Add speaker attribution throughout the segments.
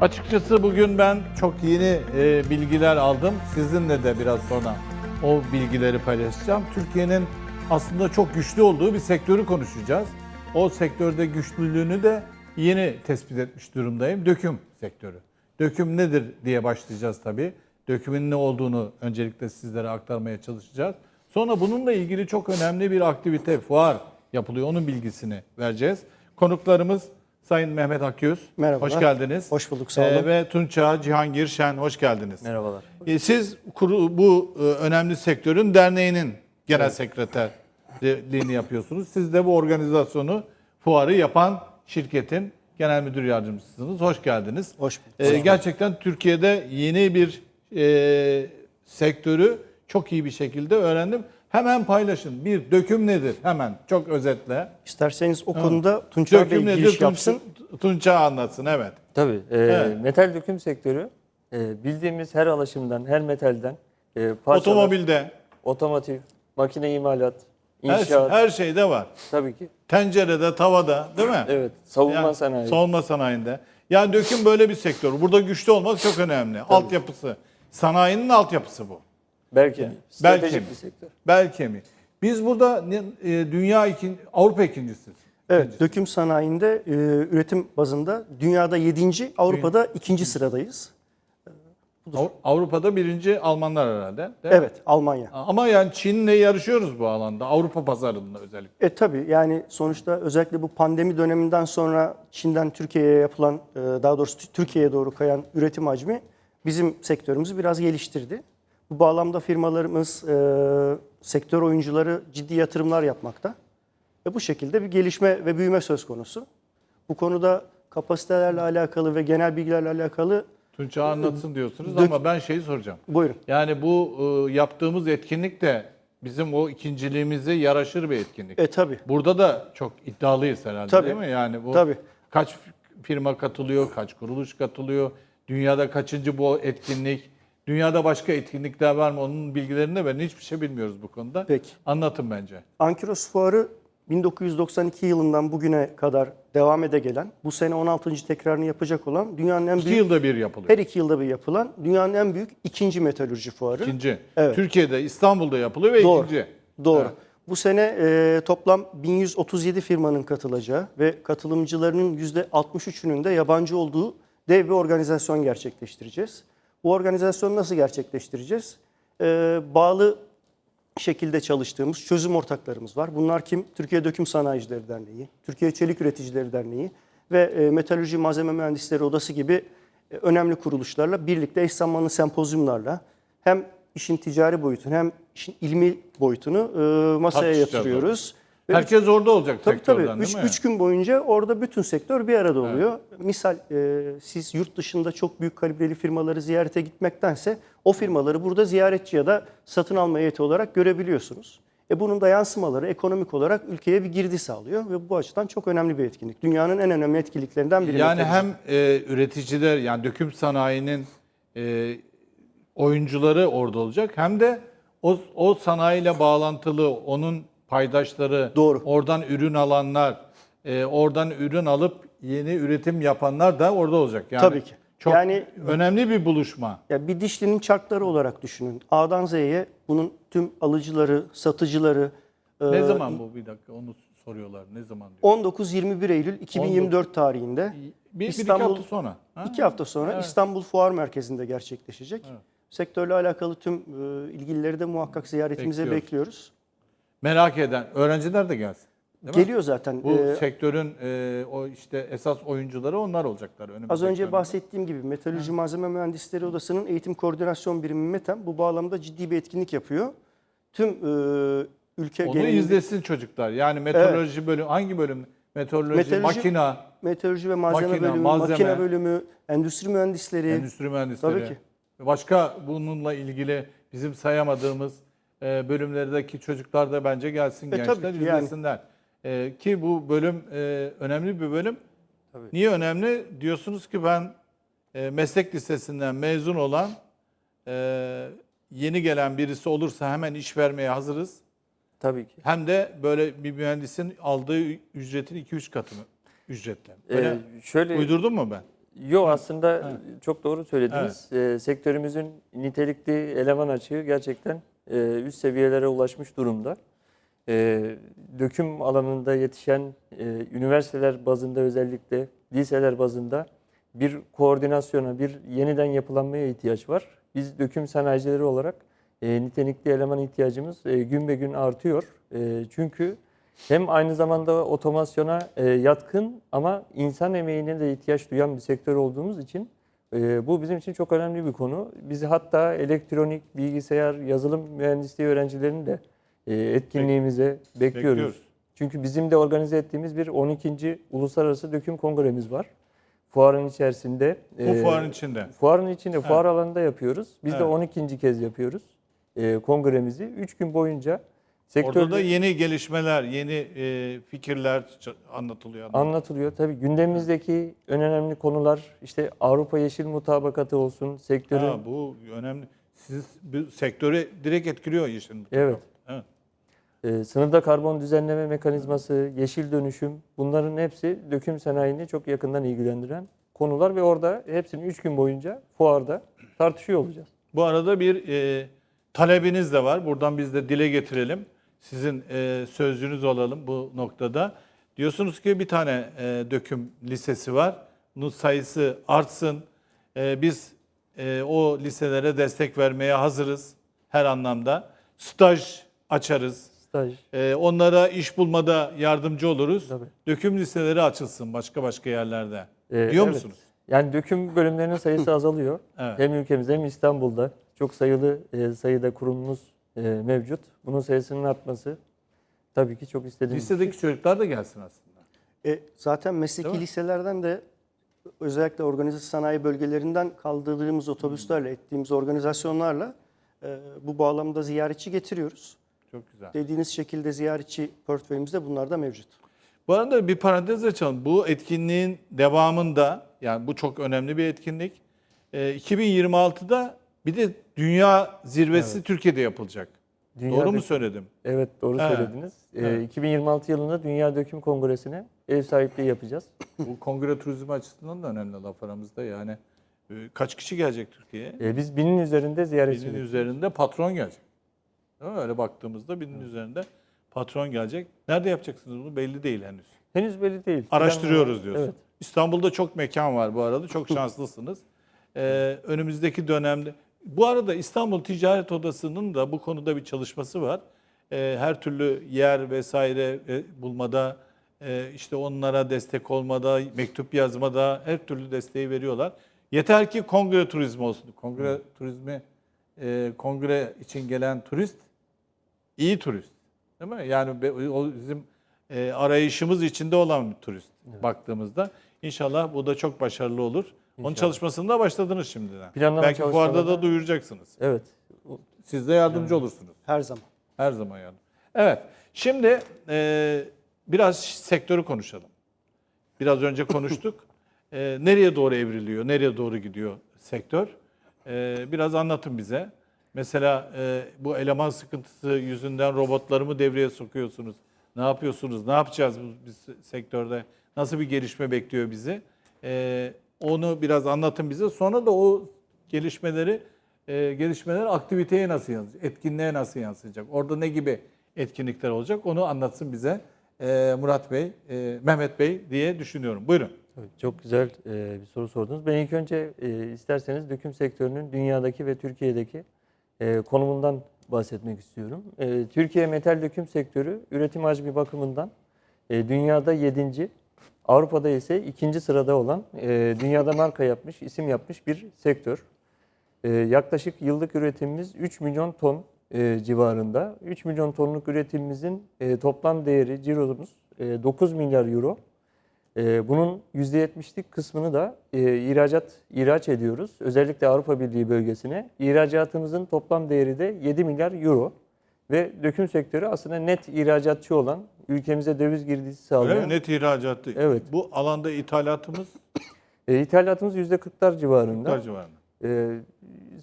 Speaker 1: Açıkçası bugün ben çok yeni e, bilgiler aldım. Sizinle de biraz sonra o bilgileri paylaşacağım. Türkiye'nin aslında çok güçlü olduğu bir sektörü konuşacağız. O sektörde güçlülüğünü de yeni tespit etmiş durumdayım. Döküm sektörü. Döküm nedir diye başlayacağız tabii. Dökümün ne olduğunu öncelikle sizlere aktarmaya çalışacağız. Sonra bununla ilgili çok önemli bir aktivite, fuar yapılıyor. Onun bilgisini vereceğiz. Konuklarımız Sayın Mehmet Akyüz.
Speaker 2: Merhabalar.
Speaker 1: Hoş geldiniz.
Speaker 2: Hoş bulduk, sağ olun.
Speaker 1: Ee, ve Tunça Cihangir Şen hoş geldiniz.
Speaker 3: Merhabalar.
Speaker 1: Ee, Siz kuru, bu e, önemli sektörün derneğinin genel sekreterliğini yapıyorsunuz. Siz de bu organizasyonu, fuarı yapan şirketin genel müdür yardımcısınız. Hoş geldiniz.
Speaker 2: Hoş bulduk.
Speaker 1: Ee, gerçekten Türkiye'de yeni bir e, sektörü çok iyi bir şekilde öğrendim. Hemen paylaşın. Bir döküm nedir? Hemen çok özetle.
Speaker 2: İsterseniz o konuda Tunçer Bey
Speaker 1: Döküm nedir?
Speaker 2: giriş
Speaker 1: Tunç-
Speaker 2: yapsın.
Speaker 1: Tunça anlatsın. Evet.
Speaker 3: Tabii. e,
Speaker 1: Evet.
Speaker 3: Metal döküm sektörü e, bildiğimiz her alaşımdan, her metalden e, parçalar,
Speaker 1: Otomobilde
Speaker 3: otomotiv, makine imalat,
Speaker 1: her,
Speaker 3: inşaat
Speaker 1: her şeyde var.
Speaker 3: tabii ki.
Speaker 1: Tencerede, tavada değil mi?
Speaker 3: Evet. Savunma
Speaker 1: Yani
Speaker 3: sanayi.
Speaker 1: Savunma sanayinde. Yani döküm böyle bir sektör. Burada güçlü olmak çok önemli. Altyapısı. Sanayinin altyapısı bu.
Speaker 3: Belki.
Speaker 1: Belki.
Speaker 3: Stratejik bir sektör.
Speaker 1: Bel kemiği. Biz burada ne- e, dünya ikin, Avrupa ikincisiyiz.
Speaker 2: Evet, döküm sanayinde e, üretim bazında dünyada 7. Avrupa'da 2. sıradayız.
Speaker 1: Av- Avrupa'da birinci Almanlar herhalde. değil mi?
Speaker 2: Evet, Almanya.
Speaker 1: Ama yani Çin'le yarışıyoruz bu alanda. Avrupa pazarında özellikle.
Speaker 2: E tabii yani sonuçta özellikle bu pandemi döneminden sonra Çin'den Türkiye'ye yapılan, e, daha doğrusu Türkiye'ye doğru kayan üretim hacmi bizim sektörümüzü biraz geliştirdi. Bu bağlamda firmalarımız, e, sektör oyuncuları ciddi yatırımlar yapmakta. Ve bu şekilde bir gelişme ve büyüme söz konusu. Bu konuda kapasitelerle alakalı ve genel bilgilerle alakalı
Speaker 1: Tunça anlatsın diyorsunuz
Speaker 2: Dök-
Speaker 1: ama ben şeyi soracağım.
Speaker 2: buyurun.
Speaker 1: Yani bu e, yaptığımız etkinlik de bizim o ikinciliğimize yaraşır bir etkinlik.
Speaker 2: E tabii.
Speaker 1: Burada da çok iddialıyız herhalde
Speaker 2: Tabii.
Speaker 1: değil mi? Yani bu
Speaker 2: Tabii.
Speaker 1: kaç firma katılıyor, kaç kuruluş katılıyor, dünyada kaçıncı bu etkinlik, dünyada başka etkinlikler var mı onun bilgilerini de ben hiçbir şey bilmiyoruz bu konuda.
Speaker 2: Peki.
Speaker 1: Anlatın bence.
Speaker 2: Ankiros Fuarı 1992 yılından bugüne kadar devam ede gelen, bu sene 16. tekrarını yapacak olan dünyanın en
Speaker 1: İki
Speaker 2: büyük,
Speaker 1: yılda bir yapılıyor.
Speaker 2: her iki yılda bir yapılan dünyanın en büyük ikinci metalürji fuarı.
Speaker 1: İkinci.
Speaker 2: Evet.
Speaker 1: Türkiye'de, İstanbul'da yapılıyor ve
Speaker 2: Doğru.
Speaker 1: ikinci.
Speaker 2: Doğru.
Speaker 1: Evet.
Speaker 2: Bu sene e, toplam 1137 firmanın katılacağı ve katılımcılarının %63'ünün de yabancı olduğu dev bir organizasyon gerçekleştireceğiz. Bu organizasyonu nasıl gerçekleştireceğiz? E, bağlı şekilde çalıştığımız çözüm ortaklarımız var. Bunlar kim? Türkiye Döküm Sanayicileri Derneği, Türkiye Çelik Üreticileri Derneği ve e, Metalürji Malzeme Mühendisleri Odası gibi e, önemli kuruluşlarla birlikte eş zamanlı sempozyumlarla hem işin ticari boyutunu hem işin ilmi boyutunu e, masaya
Speaker 1: Tartışacağız
Speaker 2: yatırıyoruz. Ve
Speaker 1: Herkes orada olacak
Speaker 2: Tabii
Speaker 1: sektörden
Speaker 2: tabii.
Speaker 1: değil
Speaker 2: Üç,
Speaker 1: mi?
Speaker 2: üç gün boyunca orada bütün sektör bir arada oluyor. Misal e, siz yurt dışında çok büyük kalibreli firmaları ziyarete gitmektense o firmaları burada ziyaretçi ya da satın alma heyeti olarak görebiliyorsunuz. E bunun da yansımaları ekonomik olarak ülkeye bir girdi sağlıyor ve bu açıdan çok önemli bir etkinlik. Dünyanın en önemli etkinliklerinden biri.
Speaker 1: Yani hem e, üreticiler yani döküm sanayinin e, oyuncuları orada olacak hem de o, o sanayiyle bağlantılı onun paydaşları,
Speaker 2: Doğru.
Speaker 1: oradan ürün alanlar, e, oradan ürün alıp yeni üretim yapanlar da orada olacak. Yani
Speaker 2: Tabii ki.
Speaker 1: Çok
Speaker 2: Yani-
Speaker 1: önemli bir buluşma.
Speaker 2: Ya bir dişlinin çarkları olarak düşünün. A'dan Z'ye bunun tüm alıcıları, satıcıları,
Speaker 1: Ne
Speaker 2: e,
Speaker 1: zaman bu bir dakika onu soruyorlar. Ne zaman diyor.
Speaker 2: 19-21 Eylül 2024 tarihinde
Speaker 1: Bir, bir iki
Speaker 2: İstanbul-
Speaker 1: hafta sonra. Ha?
Speaker 2: iki hafta sonra İstanbul Fuar Merkezi'nde gerçekleşecek. Sektörle alakalı tüm e, ilgilileri de muhakkak ziyaretimize
Speaker 1: Bekliyoruz.
Speaker 2: bekliyoruz.
Speaker 1: Merak eden öğrenciler de gelsin. Değil mi?
Speaker 2: Geliyor zaten.
Speaker 1: Bu
Speaker 2: E,
Speaker 1: sektörün e, o işte esas oyuncuları onlar olacaklar. önümüzdeki
Speaker 2: az önce bahsettiğim gibi Metalürji Malzeme Mühendisleri Odası'nın eğitim koordinasyon birimi METEM bu bağlamda ciddi bir etkinlik yapıyor. Tüm e, ülke
Speaker 1: Onu
Speaker 2: genelinde
Speaker 1: izlesin çocuklar. Yani meteoroloji bölümü hangi bölüm? Meteoroloji,
Speaker 2: Meteoroloji-
Speaker 1: makina,
Speaker 2: meteoroloji ve malzeme
Speaker 1: Makine,
Speaker 2: bölümü,
Speaker 1: malzeme.
Speaker 2: makine bölümü, endüstri mühendisleri,
Speaker 1: endüstri mühendisleri.
Speaker 2: Tabii ki.
Speaker 1: Başka bununla ilgili bizim sayamadığımız e, bölümlerdeki çocuklar da bence gelsin
Speaker 2: E,
Speaker 1: gençler
Speaker 2: ki yani.
Speaker 1: izlesinler. E, ki bu bölüm e, önemli bir bölüm.
Speaker 3: Tabii.
Speaker 1: Niye önemli? Diyorsunuz ki ben e, meslek lisesinden mezun olan e, yeni gelen birisi olursa hemen iş vermeye hazırız.
Speaker 3: Tabii ki.
Speaker 1: Hem de böyle bir mühendisin aldığı ücretin 2-3 katı mı? ücretler.
Speaker 3: Ee,
Speaker 1: Öyle
Speaker 3: şöyle
Speaker 1: uydurdum mu ben?
Speaker 3: Yo aslında çok doğru söylediniz. Ee, sektörümüzün nitelikli eleman açığı gerçekten e, üst seviyelere ulaşmış durumda. Ee, döküm alanında yetişen e, üniversiteler bazında özellikle liseler bazında bir koordinasyona, bir yeniden yapılanmaya ihtiyaç var. Biz döküm sanayicileri olarak e, nitelikli eleman ihtiyacımız e, gün be gün artıyor. E, çünkü hem aynı zamanda otomasyona e, yatkın ama insan emeğine de ihtiyaç duyan bir sektör olduğumuz için e, bu bizim için çok önemli bir konu. Bizi hatta elektronik, bilgisayar, yazılım mühendisliği öğrencilerini de e, etkinliğimize bekliyoruz.
Speaker 1: Bekliyoruz.
Speaker 3: Çünkü bizim de organize ettiğimiz bir 12. Uluslararası Döküm Kongremiz var. Fuarın içerisinde.
Speaker 1: Bu
Speaker 3: e,
Speaker 1: fuarın içinde.
Speaker 3: Fuarın içinde, fuar alanında yapıyoruz. Biz de
Speaker 1: Evet.
Speaker 3: 12. kez yapıyoruz e, kongremizi. 3 gün boyunca sektörde
Speaker 1: Orada da yeni gelişmeler, yeni e, fikirler anlatılıyor.
Speaker 3: anlatılıyor. Tabii gündemimizdeki en önemli konular işte Avrupa Yeşil Mutabakatı olsun, sektörün
Speaker 1: Ha, bu önemli. Siz bu sektörü direkt etkiliyor işin.
Speaker 3: Evet.
Speaker 1: Evet.
Speaker 3: e, sınırda karbon düzenleme mekanizması, yeşil dönüşüm bunların hepsi döküm sanayini çok yakından ilgilendiren konular ve orada hepsini 3 gün boyunca fuarda tartışıyor olacağız.
Speaker 1: Bu arada bir e, talebiniz de var. Buradan biz de dile getirelim. Sizin e, sözcünüz olalım bu noktada. Diyorsunuz ki bir tane e, döküm lisesi var. Bunun sayısı artsın. E, biz e, o liselere destek vermeye hazırız her anlamda. Staj açarız.
Speaker 3: Staj.
Speaker 1: E, onlara iş bulmada yardımcı oluruz.
Speaker 3: Tabii.
Speaker 1: Döküm liseleri açılsın başka başka yerlerde.
Speaker 3: E,
Speaker 1: Diyor
Speaker 3: evet.
Speaker 1: musunuz?
Speaker 3: Yani döküm bölümlerinin sayısı azalıyor.
Speaker 1: Evet.
Speaker 3: Hem ülkemizde hem İstanbul'da çok sayılı e, sayıda kurumumuz e, mevcut. Bunun sayısının artması tabii ki çok istediğimiz.
Speaker 1: Lisedeki çocuklar da gelsin aslında.
Speaker 2: E, zaten mesleki
Speaker 1: Değil
Speaker 2: liselerden de özellikle organize sanayi bölgelerinden kaldırdığımız otobüslerle, ettiğimiz organizasyonlarla e, bu bağlamda ziyaretçi getiriyoruz.
Speaker 1: Çok güzel.
Speaker 2: Dediğiniz şekilde ziyaretçi portföyümüzde bunlar da mevcut.
Speaker 1: Bu arada bir parantez açalım. Bu etkinliğin devamında, yani bu çok önemli bir etkinlik. Ee, 2026'da bir de dünya zirvesi Türkiye'de yapılacak.
Speaker 3: Dünya
Speaker 1: Doğru mu söyledim?
Speaker 3: Evet doğru
Speaker 1: Evet.
Speaker 3: söylediniz.
Speaker 1: Evet.
Speaker 3: 2026 yılında Dünya Döküm Kongresi'ne ev sahipliği yapacağız.
Speaker 1: Bu kongre turizmi açısından da önemli laf aramızda. Yani e, kaç kişi gelecek Türkiye'ye?
Speaker 3: E, biz binin üzerinde ziyaretçi.
Speaker 1: Binin üzerinde patron gelecek. Değil mi? Öyle baktığımızda binin üzerinde patron gelecek. Nerede yapacaksınız bunu belli değil henüz.
Speaker 3: Henüz belli değil.
Speaker 1: Araştırıyoruz diyorsun.
Speaker 3: Evet.
Speaker 1: İstanbul'da çok mekan var bu arada. Çok şanslısınız. Ee, önümüzdeki dönemde bu arada İstanbul Ticaret Odası'nın da bu konuda bir çalışması var. Ee, her türlü yer vesaire e, bulmada e, işte onlara destek olmada, mektup yazmada her türlü desteği veriyorlar. Yeter ki kongre turizmi olsun. Kongre turizmi e, kongre için gelen turist iyi turist. Değil mi? Yani be- o bizim e, arayışımız içinde olan bir turist baktığımızda. İnşallah bu da çok başarılı olur. Onun
Speaker 3: İnşallah.
Speaker 1: çalışmasını da başladınız şimdiden.
Speaker 3: Planlama
Speaker 1: Belki fuarda
Speaker 3: çalışmalarına-
Speaker 1: da duyuracaksınız.
Speaker 3: Evet.
Speaker 1: Siz de yardımcı olursunuz.
Speaker 2: Her zaman.
Speaker 1: Her zaman yardım. Evet. Şimdi e, biraz sektörü konuşalım. Biraz önce konuştuk. E, nereye doğru evriliyor? Nereye doğru gidiyor sektör? E, biraz anlatın bize. Mesela e, bu eleman sıkıntısı yüzünden robotları mı devreye sokuyorsunuz? Ne yapıyorsunuz? Ne yapacağız bu biz sektörde? Nasıl bir gelişme bekliyor bizi? E, onu biraz anlatın bize. Sonra da o gelişmeleri e, gelişmeler aktiviteye nasıl yansıyacak? Etkinliğe nasıl yansıyacak? Orada ne gibi etkinlikler olacak? Onu anlatsın bize e, Murat Bey, e, Mehmet Bey diye düşünüyorum. Buyurun.
Speaker 3: Çok güzel e, bir soru sordunuz. Ben ilk önce e, isterseniz döküm sektörünün dünyadaki ve Türkiye'deki e, konumundan bahsetmek istiyorum. E, Türkiye metal döküm sektörü üretim hacmi bakımından e, dünyada 7. Avrupa'da ise ikinci sırada olan e, dünyada marka yapmış, isim yapmış bir sektör. E, yaklaşık yıllık üretimimiz 3 milyon ton e, civarında. 3 milyon tonluk üretimimizin e, toplam değeri, ciromuz e, 9 milyar euro. Ee, bunun %70'lik kısmını da e, ihracat ihraç ediyoruz. Özellikle Avrupa Birliği bölgesine. İhracatımızın toplam değeri de 7 milyar euro. Ve döküm sektörü aslında net ihracatçı olan, ülkemize döviz girdisi
Speaker 1: Öyle
Speaker 3: sağlayan.
Speaker 1: mi? Net ihracatı.
Speaker 3: Evet.
Speaker 1: Bu alanda ithalatımız
Speaker 3: E, ithalatımız %40'lar civarında.
Speaker 1: Kaç civarında?
Speaker 3: E,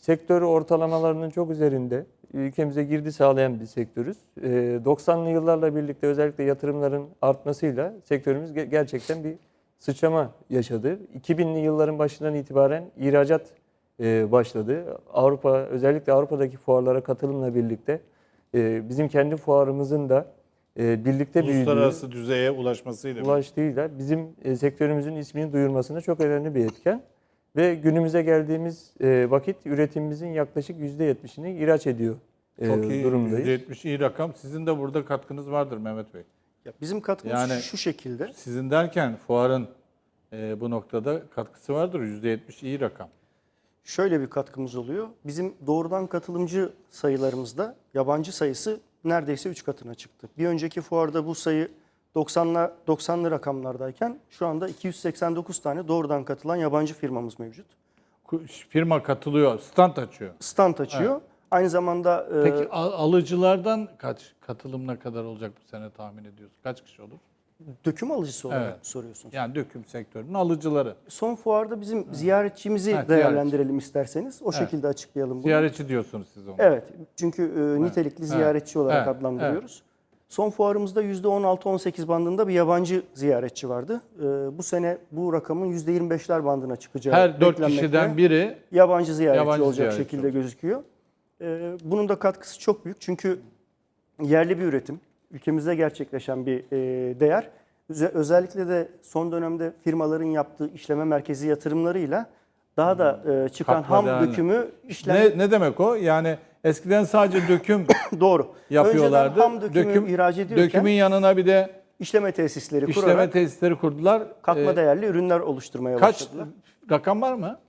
Speaker 3: sektör ortalamalarının çok üzerinde ülkemize girdi sağlayan bir sektörüz. E, 90'lı yıllarla birlikte özellikle yatırımların artmasıyla sektörümüz ge- gerçekten bir sıçrama yaşadı. 2000'li yılların başından itibaren ihracat e, başladı. Avrupa özellikle Avrupa'daki fuarlara katılımla birlikte e, bizim kendi fuarımızın da e, birlikte büyüdüğü,
Speaker 1: Uluslararası düzeye ulaşmasıyla.
Speaker 3: ulaştığıyla bizim e, sektörümüzün ismini duyurmasında çok önemli bir etken. Ve günümüze geldiğimiz e, vakit üretimimizin yaklaşık %70'ini ihraç ediyor e,
Speaker 1: Çok iyi.
Speaker 3: durumdayız.
Speaker 1: %70 iyi rakam. Sizin de burada katkınız vardır Mehmet Bey.
Speaker 2: Ya bizim katkımız
Speaker 1: Yani-
Speaker 2: şu şekilde.
Speaker 1: Sizin derken fuarın e, bu noktada katkısı vardır. %70 iyi rakam.
Speaker 2: Şöyle bir katkımız oluyor. Bizim doğrudan katılımcı sayılarımızda yabancı sayısı neredeyse 3 katına çıktı. Bir önceki fuarda bu sayı 90'lı 90'lı rakamlardayken şu anda 289 tane doğrudan katılan yabancı firmamız mevcut.
Speaker 1: Firma katılıyor, stand açıyor.
Speaker 2: Stand açıyor. Aynı zamanda e,
Speaker 1: Peki al- alıcılardan kaç katılım ne kadar olacak bu sene tahmin ediyorsun? Kaç kişi olur?
Speaker 2: Döküm alıcısı olarak
Speaker 1: Evet.
Speaker 2: soruyorsunuz.
Speaker 1: Yani döküm sektörünün alıcıları.
Speaker 2: Son fuarda bizim ziyaretçimizi
Speaker 1: Ha,
Speaker 2: değerlendirelim isterseniz. O
Speaker 1: Evet.
Speaker 2: şekilde açıklayalım bunu.
Speaker 1: Ziyaretçi diyorsunuz siz onu.
Speaker 2: Evet. Çünkü e, nitelikli ziyaretçi olarak
Speaker 1: Evet.
Speaker 2: adlandırıyoruz. Son fuarımızda %16-18 bandında bir yabancı ziyaretçi vardı. E, bu sene bu rakamın %25'ler bandına çıkacağı
Speaker 1: Her dört
Speaker 2: beklenmekte.
Speaker 1: kişiden biri
Speaker 2: yabancı ziyaretçi
Speaker 1: Yabancı
Speaker 2: olacak
Speaker 1: ziyaretçi
Speaker 2: şekilde
Speaker 1: olacak.
Speaker 2: gözüküyor. E, bunun da katkısı çok büyük. Çünkü yerli bir üretim, ülkemizde gerçekleşen bir e, değer. Öze- Özellikle de son dönemde firmaların yaptığı işleme merkezi yatırımlarıyla daha da e, çıkan
Speaker 1: Katma
Speaker 2: ham dökümü işlem
Speaker 1: ne, ne demek o? Yani eskiden sadece döküm
Speaker 2: doğru.
Speaker 1: yapıyorlardı.
Speaker 2: Önceden ham dökümü
Speaker 1: Döküm-
Speaker 2: ihraç ediyorken
Speaker 1: Dökümün yanına bir de
Speaker 2: işleme tesisleri
Speaker 1: işleme
Speaker 2: kurarak
Speaker 1: tesisleri kurdular.
Speaker 2: katma
Speaker 1: Ee,
Speaker 2: değerli ürünler oluşturmaya
Speaker 1: Kaç
Speaker 2: başladılar.
Speaker 1: rakam var mı?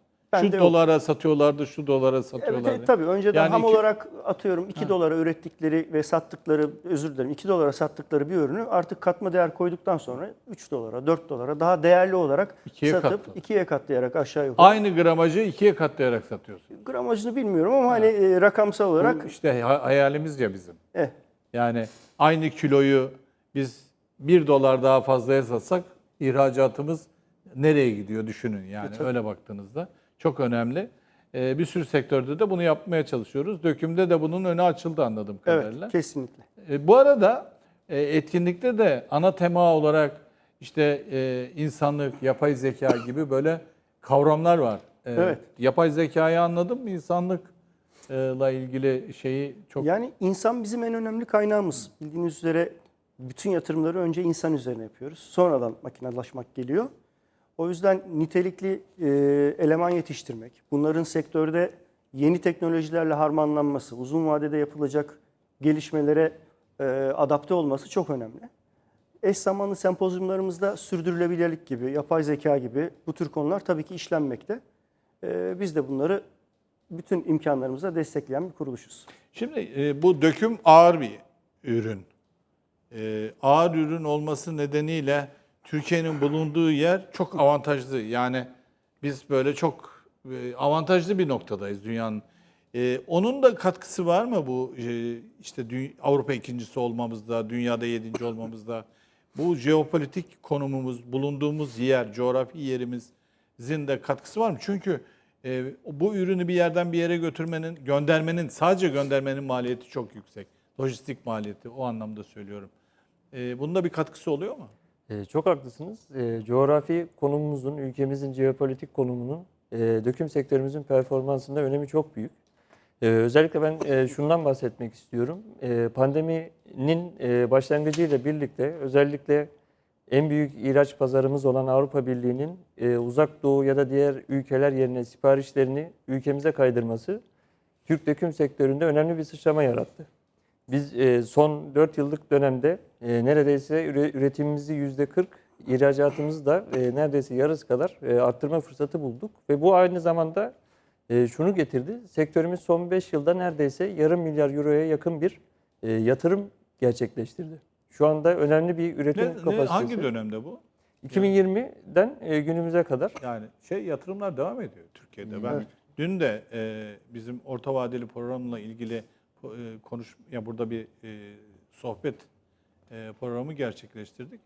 Speaker 2: Bende
Speaker 1: şu
Speaker 2: yok.
Speaker 1: dolara satıyorlardı, şu dolara
Speaker 2: Evet,
Speaker 1: satıyorlardı.
Speaker 2: evet tabii önceden
Speaker 1: Yani
Speaker 2: ham
Speaker 1: iki-
Speaker 2: olarak atıyorum 2 dolara ürettikleri ve sattıkları özür dilerim 2 dolara sattıkları bir ürünü artık katma değer koyduktan sonra 3 dolara 4 dolara daha değerli olarak
Speaker 1: İkiye
Speaker 2: satıp
Speaker 1: katladı.
Speaker 2: ikiye katlayarak aşağı yukarı.
Speaker 1: Aynı gramajı ikiye katlayarak satıyorsun.
Speaker 2: Gramajını bilmiyorum ama hani e, rakamsal olarak
Speaker 1: Bu işte ha- hayalimiz ya bizim.
Speaker 2: eh,
Speaker 1: Yani aynı kiloyu biz 1 dolar daha fazlaya satsak ihracatımız nereye gidiyor düşünün yani öyle baktığınızda. Çok önemli. Ee, bir sürü sektörde de bunu yapmaya çalışıyoruz. Dökümde de bunun önü açıldı anladığım kadarıyla.
Speaker 2: evet kesinlikle.
Speaker 1: E, bu arada e, etkinlikte de ana tema olarak işte e, insanlık, yapay zeka gibi böyle kavramlar var. E,
Speaker 2: Evet.
Speaker 1: Yapay zekayı anladın mı? İnsanlıkla ilgili şeyi çok
Speaker 2: Yani insan bizim en önemli kaynağımız. Bildiğiniz üzere bütün yatırımları önce insan üzerine yapıyoruz. Sonradan makinelaşmak geliyor. O yüzden nitelikli e, eleman yetiştirmek, bunların sektörde yeni teknolojilerle harmanlanması, uzun vadede yapılacak gelişmelere e, adapte olması çok önemli. Eş zamanlı sempozyumlarımızda sürdürülebilirlik gibi, yapay zeka gibi bu tür konular tabii ki işlenmekte. E, biz de bunları bütün imkanlarımızla destekleyen bir kuruluşuz.
Speaker 1: Şimdi e, bu döküm ağır bir ürün. E, ağır ürün olması nedeniyle Türkiye'nin bulunduğu yer çok avantajlı. Yani biz böyle çok e, avantajlı bir noktadayız dünyanın. E, onun da katkısı var mı bu e, işte Avrupa ikincisi olmamızda, dünyada yedinci olmamızda? Bu jeopolitik konumumuz, bulunduğumuz yer, coğrafi yerimizin de katkısı var mı? Çünkü e, bu ürünü bir yerden bir yere götürmenin, göndermenin, sadece göndermenin maliyeti çok yüksek. Lojistik maliyeti o anlamda söylüyorum. E, bunun bir katkısı oluyor mu?
Speaker 3: Ee, çok haklısınız. Ee, coğrafi konumumuzun, ülkemizin jeopolitik konumunun e, döküm sektörümüzün performansında önemi çok büyük. Ee, özellikle ben e, şundan bahsetmek istiyorum. Pandeminin e, başlangıcıyla birlikte özellikle en büyük ihraç pazarımız olan Avrupa Birliği'nin e, uzak doğu ya da diğer ülkeler yerine siparişlerini ülkemize kaydırması Türk döküm sektöründe önemli bir sıçrama yarattı. Biz e, son 4 yıllık dönemde e, neredeyse üre- üretimimizi %40, ihracatımızı da e, neredeyse yarısı kadar e, arttırma fırsatı bulduk. Ve bu aynı zamanda e, şunu getirdi. Sektörümüz son 5 yılda neredeyse yarım milyar euroya yakın bir e, yatırım gerçekleştirdi. Şu anda önemli bir üretim
Speaker 1: Ne, ne-
Speaker 3: kapasitesi.
Speaker 1: hangi dönemde bu?
Speaker 3: 2020'den e, günümüze kadar
Speaker 1: Yani şey yatırımlar devam ediyor Türkiye'de. Ben
Speaker 2: Evet.
Speaker 1: dün de e, bizim orta vadeli programla ilgili konuş ya burada bir e, sohbet e, programı gerçekleştirdik.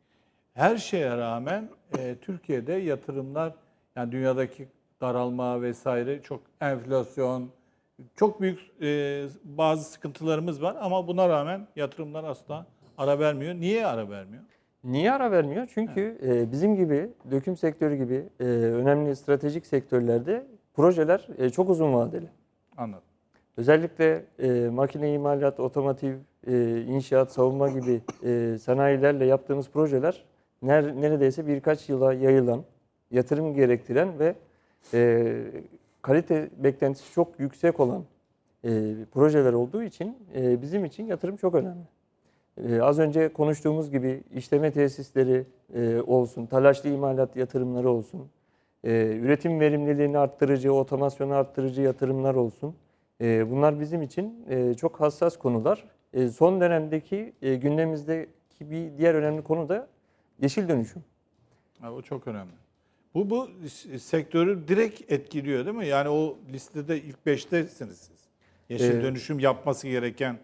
Speaker 1: Her şeye rağmen e, Türkiye'de yatırımlar yani dünyadaki daralma vesaire çok enflasyon çok büyük e, bazı sıkıntılarımız var ama buna rağmen yatırımlar asla ara vermiyor. Niye ara vermiyor?
Speaker 3: Niye ara vermiyor? Çünkü e, bizim gibi döküm sektörü gibi e, önemli stratejik sektörlerde projeler e, çok uzun vadeli.
Speaker 1: Anladım.
Speaker 3: Özellikle e, makine imalat, otomotiv, e, inşaat, savunma gibi e, sanayilerle yaptığımız projeler ner, neredeyse birkaç yıla yayılan, yatırım gerektiren ve e, kalite beklentisi çok yüksek olan e, projeler olduğu için e, bizim için yatırım çok önemli. E, az önce konuştuğumuz gibi işleme tesisleri e, olsun, talaşlı imalat yatırımları olsun, e, üretim verimliliğini arttırıcı, otomasyonu arttırıcı yatırımlar olsun. E, bunlar bizim için e, çok hassas konular. E, son dönemdeki e, gündemimizdeki bir diğer önemli konu da yeşil dönüşüm.
Speaker 1: Ha, o çok önemli. Bu bu sektörü direkt etkiliyor değil mi? Yani o listede ilk beştesiniz siz. Yeşil
Speaker 3: Ee,
Speaker 1: dönüşüm yapması gereken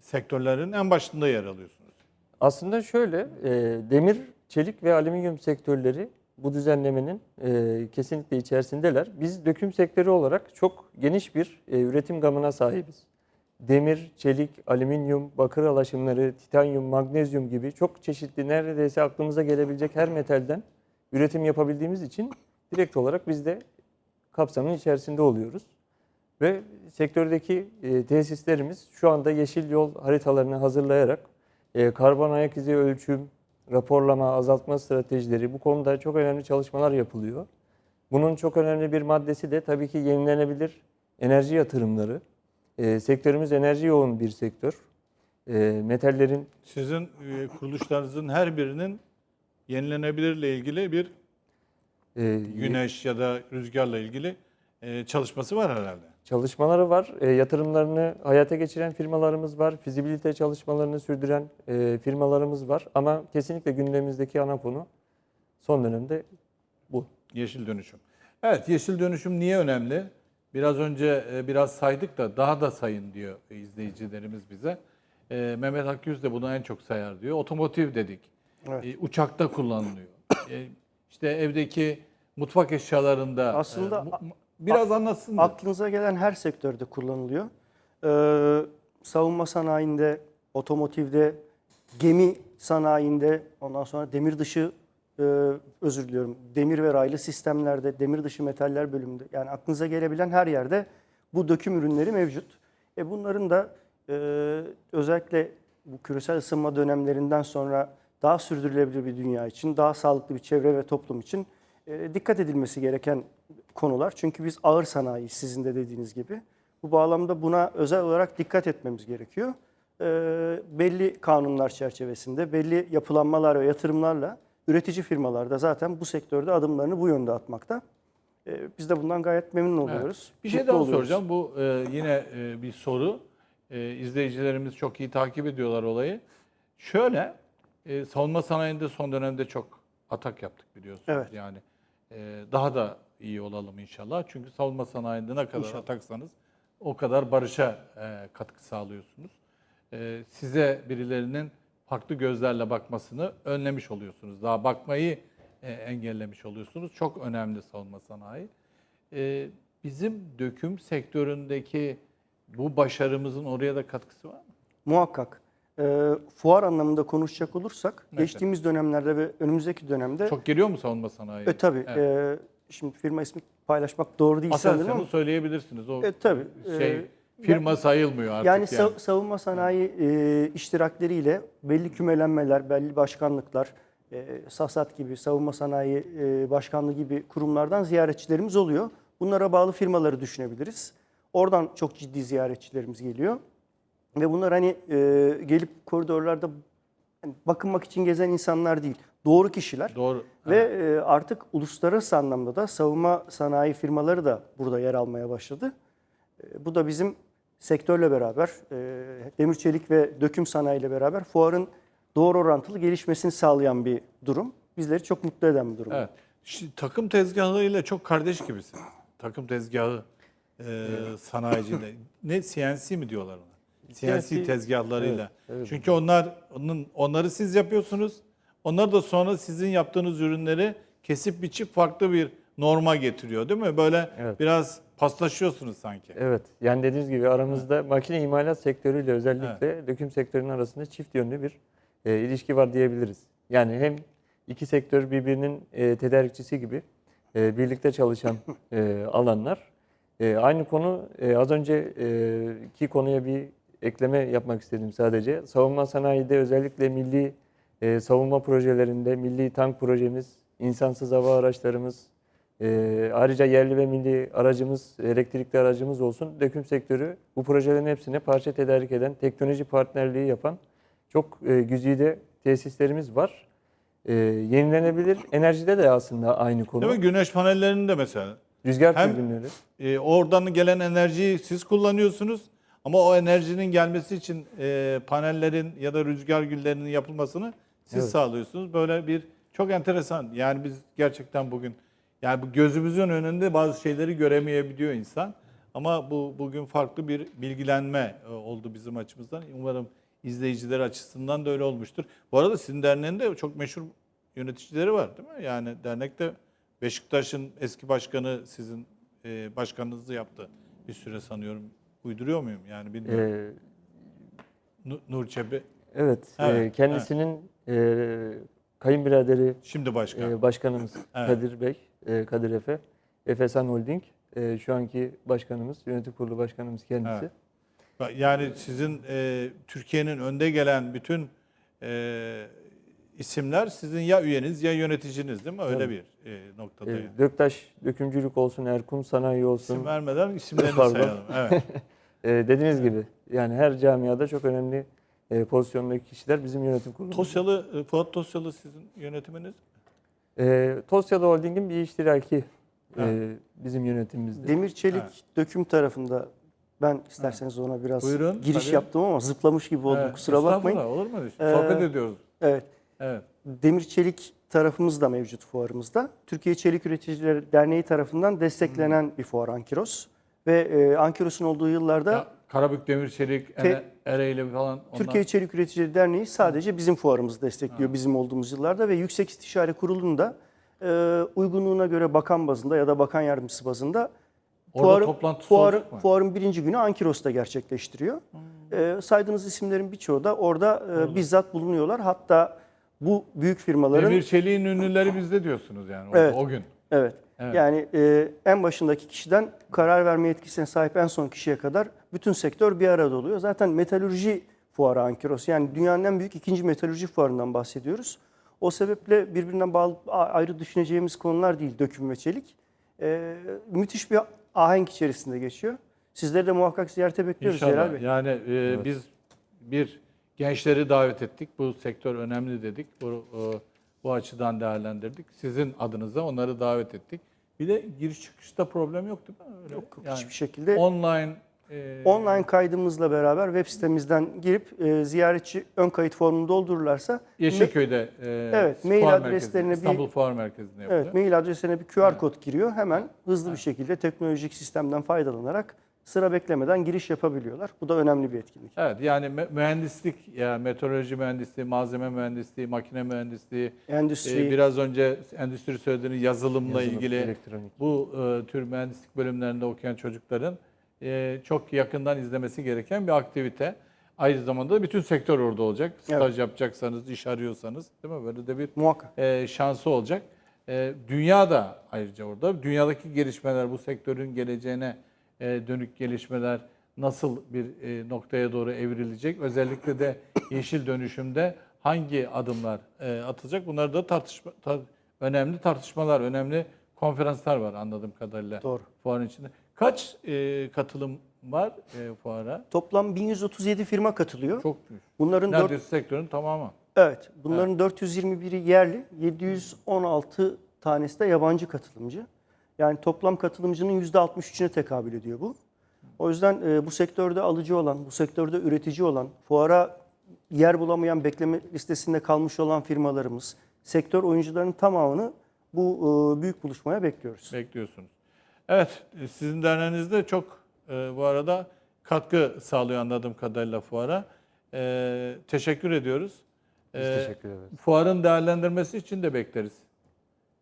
Speaker 1: sektörlerin en başında yer alıyorsunuz.
Speaker 3: Aslında şöyle, e, demir, çelik ve alüminyum sektörleri bu düzenlemenin e, kesinlikle içerisindeler. Biz döküm sektörü olarak çok geniş bir e, üretim gamına sahibiz. Demir, çelik, alüminyum, bakır alaşımları, titanyum, magnezyum gibi çok çeşitli neredeyse aklımıza gelebilecek her metalden üretim yapabildiğimiz için direkt olarak biz de kapsamın içerisinde oluyoruz. Ve sektördeki e, tesislerimiz şu anda yeşil yol haritalarını hazırlayarak e, karbon ayak izi ölçüm, raporlama, azaltma stratejileri bu konuda çok önemli çalışmalar yapılıyor. Bunun çok önemli bir maddesi de tabii ki yenilenebilir enerji yatırımları. E, sektörümüz enerji yoğun bir sektör. E, metallerin
Speaker 1: Sizin e, kuruluşlarınızın her birinin yenilenebilirle ilgili bir
Speaker 3: e,
Speaker 1: güneş ya da rüzgarla ilgili e, çalışması var herhalde.
Speaker 3: Çalışmaları var. E, yatırımlarını hayata geçiren firmalarımız var. Fizibilite çalışmalarını sürdüren e, firmalarımız var. Ama kesinlikle gündemimizdeki ana konu son dönemde bu.
Speaker 1: Yeşil dönüşüm. Evet, yeşil dönüşüm niye önemli? Biraz önce e, biraz saydık da daha da sayın diyor izleyicilerimiz bize. E, Mehmet Akyüz de bunu en çok sayar diyor. Otomotiv dedik.
Speaker 2: Evet.
Speaker 1: E, uçakta kullanılıyor. E, işte evdeki mutfak eşyalarında.
Speaker 2: Aslında
Speaker 1: e, biraz anlatsın da.
Speaker 2: Aklınıza gelen her sektörde kullanılıyor. Ee, savunma sanayinde, otomotivde, gemi sanayinde, ondan sonra demir dışı, e, özür diliyorum, demir ve raylı sistemlerde, demir dışı metaller bölümünde. Yani aklınıza gelebilen her yerde bu döküm ürünleri mevcut. E bunların da e, özellikle bu küresel ısınma dönemlerinden sonra daha sürdürülebilir bir dünya için, daha sağlıklı bir çevre ve toplum için e, dikkat edilmesi gereken konular. Çünkü biz ağır sanayi sizin de dediğiniz gibi. Bu bağlamda buna özel olarak dikkat etmemiz gerekiyor. E, belli kanunlar çerçevesinde, belli yapılanmalar ve yatırımlarla üretici firmalar da zaten bu sektörde adımlarını bu yönde atmakta. E, biz de bundan gayet memnun oluyoruz.
Speaker 1: Bir şey
Speaker 2: mutlu
Speaker 1: daha
Speaker 2: oluyoruz.
Speaker 1: soracağım. Bu e, yine e, bir soru. E, izleyicilerimiz çok iyi takip ediyorlar olayı. Şöyle, e, savunma sanayinde son dönemde çok atak yaptık biliyorsunuz.
Speaker 2: Evet.
Speaker 1: Yani e, daha da iyi olalım inşallah. Çünkü savunma sanayinde ne kadar
Speaker 2: İnşallah.
Speaker 1: ataksanız o kadar barışa e, katkı sağlıyorsunuz. E, size birilerinin farklı gözlerle bakmasını önlemiş oluyorsunuz. Daha bakmayı e, engellemiş oluyorsunuz. Çok önemli savunma sanayi. E, bizim döküm sektöründeki bu başarımızın oraya da katkısı var mı?
Speaker 2: Muhakkak. E, fuar anlamında konuşacak olursak,
Speaker 1: Mesela.
Speaker 2: geçtiğimiz dönemlerde ve önümüzdeki dönemde
Speaker 1: Çok geliyor mu savunma sanayi?
Speaker 2: E tabii.
Speaker 1: Evet.
Speaker 2: e, şimdi firma ismi paylaşmak doğru değil sanırım
Speaker 1: Aselsan'ı
Speaker 2: ama.
Speaker 1: söyleyebilirsiniz. O
Speaker 2: E, tabii.
Speaker 1: şey
Speaker 2: E,
Speaker 1: firma sayılmıyor artık
Speaker 2: Yani,
Speaker 1: yani.
Speaker 2: sa- savunma sanayi e, iştirakleriyle belli kümelenmeler, belli başkanlıklar, e, SASAT gibi, savunma sanayi e, başkanlığı gibi kurumlardan ziyaretçilerimiz oluyor. Bunlara bağlı firmaları düşünebiliriz. Oradan çok ciddi ziyaretçilerimiz geliyor. Ve bunlar hani e, gelip koridorlarda hani bakınmak için gezen insanlar değil. Doğru kişiler.
Speaker 1: Doğru.
Speaker 2: Ve e, artık uluslararası anlamda da savunma sanayi firmaları da burada yer almaya başladı. E, Bu da bizim sektörle beraber, e, demir çelik ve döküm sanayi ile beraber fuarın doğru orantılı gelişmesini sağlayan bir durum. Bizleri çok mutlu eden bir durum.
Speaker 1: Evet. Şimdi, takım tezgahıyla çok kardeş gibisiniz. Takım tezgahı e, sanayiciyle. ne CNC mi diyorlar ona? CNC,
Speaker 3: CNC
Speaker 1: tezgahlarıyla.
Speaker 3: Evet, evet.
Speaker 1: Çünkü onlar onun onları siz yapıyorsunuz. Onlar da sonra sizin yaptığınız ürünleri kesip biçip farklı bir norma getiriyor değil mi? Böyle
Speaker 3: Evet.
Speaker 1: biraz paslaşıyorsunuz sanki.
Speaker 3: Evet. Yani dediğiniz gibi aramızda makine imalat sektörüyle özellikle döküm sektörünün arasında çift yönlü bir e, ilişki var diyebiliriz. Yani hem iki sektör birbirinin e, tedarikçisi gibi e, birlikte çalışan e, alanlar. E, aynı konu e, az önceki konuya bir ekleme yapmak istedim sadece. Savunma sanayide özellikle milli e, savunma projelerinde milli tank projemiz, insansız hava araçlarımız, e, ayrıca yerli ve milli aracımız, elektrikli aracımız olsun. Döküm sektörü bu projelerin hepsine parça tedarik eden, teknoloji partnerliği yapan çok e, güzide tesislerimiz var. E, yenilenebilir enerjide de aslında aynı konu.
Speaker 1: Değil mi? Güneş panellerinde mesela.
Speaker 3: Rüzgar
Speaker 1: Hem-
Speaker 3: türbinleri.
Speaker 1: E, oradan gelen enerjiyi siz kullanıyorsunuz. Ama o enerjinin gelmesi için e, panellerin ya da rüzgar güllerinin yapılmasını siz
Speaker 3: Evet.
Speaker 1: sağlıyorsunuz. Böyle bir çok enteresan. Yani biz gerçekten bugün yani bu gözümüzün önünde bazı şeyleri göremeyebiliyor insan. Ama bu bugün farklı bir bilgilenme e, oldu bizim açımızdan. Umarım izleyiciler açısından da öyle olmuştur. Bu arada sizin derneğinde çok meşhur yöneticileri var değil mi? Yani dernekte Beşiktaş'ın eski başkanı sizin e, başkanınızı yaptı bir süre sanıyorum. Uyduruyor muyum? Yani bilmiyorum.
Speaker 3: E,
Speaker 1: Nu- Nur Çebi
Speaker 3: evet,
Speaker 1: Evet,
Speaker 3: e, kendisinin e, kayınbiraderi
Speaker 1: şimdi başkan.
Speaker 3: e, başkanımız
Speaker 1: Evet.
Speaker 3: Kadir Bey, e, Kadir Efe, Efesan Holding. E, şu anki başkanımız, yönetim kurulu başkanımız kendisi.
Speaker 1: Evet. Yani sizin e, Türkiye'nin önde gelen bütün e, isimler sizin ya üyeniz ya yöneticiniz değil mi? Öyle
Speaker 3: Tabii.
Speaker 1: bir e, noktada. yani.
Speaker 3: E, Döktaş Dökümcülük olsun, Erkum Sanayi olsun.
Speaker 1: İsim vermeden isimlerini
Speaker 3: Pardon.
Speaker 1: sayalım. Evet.
Speaker 3: E, dediğiniz gibi yani her camiada çok önemli e, pozisyondaki kişiler bizim yönetim kurulumuz.
Speaker 1: Tosyalı, e, Fuat Tosyalı sizin yönetiminiz.
Speaker 3: E, Tosyalı Holding'in bir iştiraki
Speaker 1: Ha.
Speaker 3: e, bizim yönetimimizde.
Speaker 2: Demir çelik
Speaker 1: Evet.
Speaker 2: döküm tarafında ben isterseniz ona biraz
Speaker 1: Buyurun,
Speaker 2: giriş
Speaker 1: tabii.
Speaker 2: yaptım ama zıplamış gibi oldum
Speaker 1: Evet,
Speaker 2: kusura bakmayın.
Speaker 1: estağfurullah, Olur mu? öyle şey?
Speaker 2: Ee,
Speaker 1: Sohbet ediyoruz.
Speaker 2: Evet.
Speaker 1: Evet.
Speaker 2: Demir çelik tarafımız da mevcut fuarımızda. Türkiye Çelik Üreticileri Derneği tarafından desteklenen bir fuar Ankiros. Ve e, Ankiros'un olduğu yıllarda
Speaker 1: Ya, Karabük Demir Çelik,
Speaker 2: Te-
Speaker 1: Ereğli falan. Onlar...
Speaker 2: Türkiye Çelik Üreticileri Derneği sadece bizim fuarımızı destekliyor bizim olduğumuz yıllarda ve Yüksek İstişare Kurulu'nun da e, uygunluğuna göre bakan bazında ya da bakan yardımcısı bazında
Speaker 1: Orada toplantısı
Speaker 2: fuarı-
Speaker 1: olacak mı?
Speaker 2: fuarın birinci günü Ankiros'ta gerçekleştiriyor. E, saydığınız isimlerin birçoğu da orada e, bizzat bulunuyorlar. Hatta bu büyük firmaların
Speaker 1: Demir Çelik'in ünlüleri bizde diyorsunuz yani
Speaker 2: Evet.
Speaker 1: o gün.
Speaker 2: Evet.
Speaker 1: Evet.
Speaker 2: Yani e, en başındaki kişiden karar verme yetkisine sahip en son kişiye kadar bütün sektör bir arada oluyor. Zaten metalürji fuarı Ankiros. Yani dünyanın en büyük ikinci metalürji fuarından bahsediyoruz. O sebeple birbirinden bağlı ayrı düşüneceğimiz konular değil döküm ve çelik. E, müthiş bir ahenk içerisinde geçiyor. Sizleri de muhakkak ziyarete bekliyoruz Celal
Speaker 1: İnşallah.
Speaker 2: Bey.
Speaker 1: Yani e, biz bir gençleri davet ettik. Bu sektör önemli dedik. Bu, e, bu açıdan değerlendirdik. Sizin adınıza onları davet ettik. Bir de giriş çıkışta problem yok değil mi? Öyle,
Speaker 2: Yok,
Speaker 1: yani
Speaker 2: hiçbir şekilde.
Speaker 1: online e,
Speaker 2: Online kaydımızla beraber web sitemizden girip e, ziyaretçi ön kayıt formunu doldururlarsa
Speaker 1: Yeşilköy'de e,
Speaker 2: Evet, mail
Speaker 1: fuar
Speaker 2: adreslerine
Speaker 1: merkezi,
Speaker 2: bir-
Speaker 1: İstanbul Fuar Merkezi'nde yapılıyor.
Speaker 2: Evet, mail adresine bir QR kod giriyor. Hemen hızlı bir şekilde teknolojik sistemden faydalanarak sıra beklemeden giriş yapabiliyorlar. Bu da önemli bir etkinlik.
Speaker 1: Evet yani mü- mühendislik ya meteoroloji mühendisliği, malzeme mühendisliği, makine mühendisliği,
Speaker 2: Endüstri,
Speaker 1: e, biraz önce endüstri söylediğiniz yazılımla
Speaker 3: Yazılım,
Speaker 1: ilgili
Speaker 3: elektronik.
Speaker 1: bu e, tür mühendislik bölümlerinde okuyan çocukların e, çok yakından izlemesi gereken bir aktivite. Aynı zamanda da bütün sektör orada olacak. Staj yapacaksanız, iş arıyorsanız değil mi? Böyle de bir
Speaker 2: muhakkak.
Speaker 1: e, şansı olacak. E, dünya da ayrıca orada. Dünyadaki gelişmeler, bu sektörün geleceğine dönük gelişmeler nasıl bir e, noktaya doğru evrilecek? Özellikle de yeşil dönüşümde hangi adımlar e, atılacak? Bunlar da tartışma, tar- önemli tartışmalar, önemli konferanslar var anladığım kadarıyla
Speaker 2: Doğru.
Speaker 1: fuarın içinde. Kaç e, katılım var e, fuara?
Speaker 2: Toplam 1137 firma katılıyor.
Speaker 1: Çok büyük.
Speaker 2: Bunların
Speaker 1: Neredeyse sektörün tamamı.
Speaker 2: evet, bunların 421'i yerli, 716 tanesi de yabancı katılımcı. Yani toplam katılımcının %63'üne tekabül ediyor bu. O yüzden e, bu sektörde alıcı olan, bu sektörde üretici olan, fuara yer bulamayan bekleme listesinde kalmış olan firmalarımız, sektör oyuncularının tamamını bu e, büyük buluşmaya bekliyoruz.
Speaker 1: bekliyorsunuz. Evet, e, sizin derneğinizde çok e, bu arada katkı sağlıyor anladığım kadarıyla fuara. E, teşekkür ediyoruz.
Speaker 3: Biz
Speaker 1: E,
Speaker 3: teşekkür ederiz.
Speaker 1: Fuarın değerlendirmesi için de bekleriz.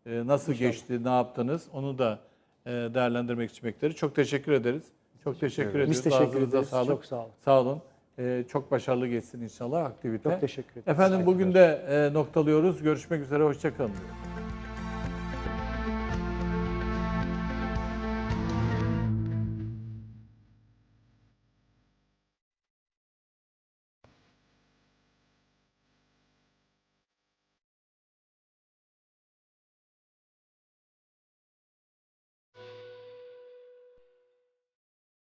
Speaker 1: E, nasıl geçti, ne yaptınız onu da e, değerlendirmek için bekleriz. Çok teşekkür ederiz. Çok teşekkür ediyoruz.
Speaker 2: Biz teşekkür
Speaker 1: Ağzınıza
Speaker 2: ederiz.
Speaker 1: Sağlık.
Speaker 2: Çok sağ olun.
Speaker 1: Sağ olun. E, çok başarılı geçsin inşallah aktivite.
Speaker 2: Çok teşekkür ederim.
Speaker 1: Efendim bugün de e, noktalıyoruz. Görüşmek üzere, hoşçakalın.